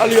Allez,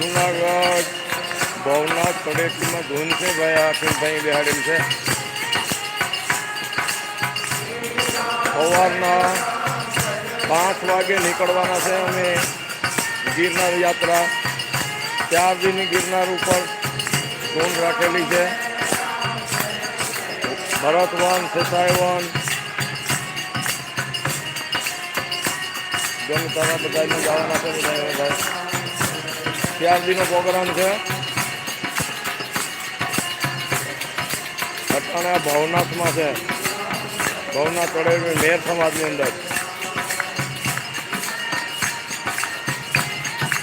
Junagadh Bhavnath પટેલમાં ધૂન છે ભાઈ, આ ભાઈ બેહાડેલ છે. સવારના પાંચ વાગે નીકળવાના છે અમે ગિરનાર યાત્રા. ચાર દિન ગિરનાર ઉપર ધૂન રાખેલી છે. ભરતવન સેસાઈવન ગમે તારા બધાને જવાના છે બધા ભાઈ પ્રોગ્રામ છે. અટાણે ભવનાથમાં છે. ભવનાથ ચડેલ મેર સમાજની અંદર.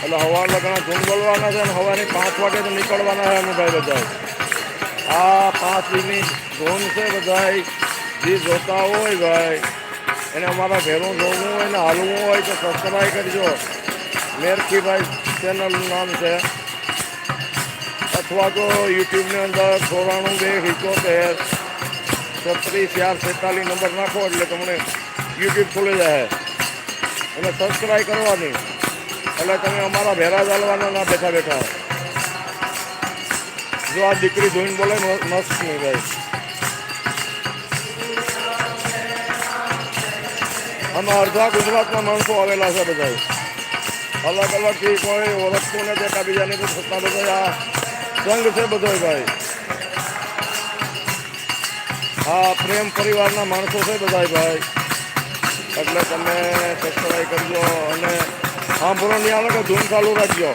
એટલે હવા લગ્ન ધૂમ બોલવાના છે અને હવાની પાંચ વાગે તો નીકળવાના છે ભાઈ બધા આ પાંચ દિનની ધૂન છે બધા જે જોતા હોય ભાઈ. એને અમારા ઘેરું જોવું હોય ને હાલવું હોય તો સબસ્ક્રાઈબ કરજો. મેરખીભાઈ ચેનલનું નામ છે. અથવા તો યુટ્યુબની અંદર ચોરાણું બે ઇકોતેર છત્રીસ, ચાર, છેતાલીસ નંબર નાખો એટલે તમને યુટ્યુબ ખુલી જાય. એટલે સબસ્ક્રાઈબ કરવાની. એટલે તમે અમારા ભેરા ચાલવાના ના બેઠા બેઠા. જો આ દીકરી ધોઈને બોલે મસ્ત નહીં ભાઈ અમે અડધા ગુજરાતના માણસો આવેલા છે બધા અલગ અલગ અલગથી કોઈ ઓળખતું નથી એકબીજાની તો થતા બધા આ સંઘ છે બધો ભાઈ. હા પ્રેમ પરિવારના માણસો છે બધા ભાઈ. એટલે તમે સબસ્ક્રાઈબ કરજો અને સાંભળો નહીં આવે તો ધૂમ ચાલુ રાખજો.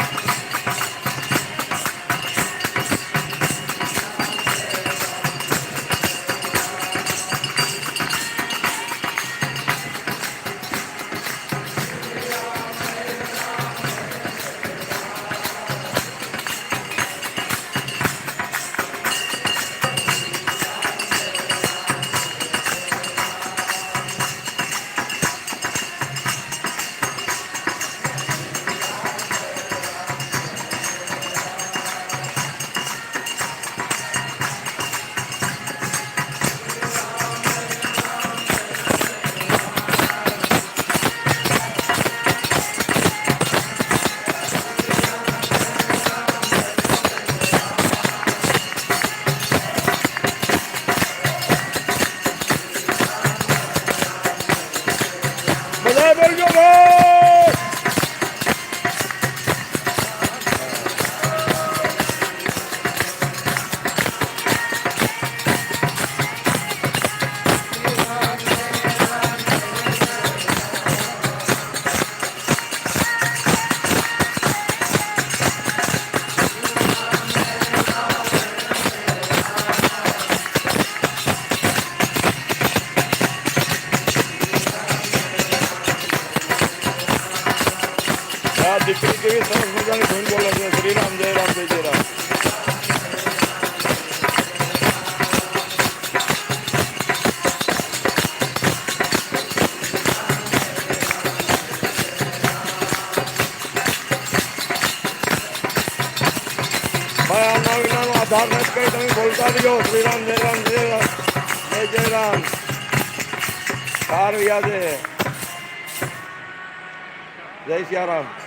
દીકરી કેવી સરસ મજાની ધૂન બોલે છે શ્રીરામ જય રામ જય જય રામ આધાર નથી કરી તમે બોલતા રહીજો શ્રીરામ જય રામ જય રામ રામ જય સિયારામ.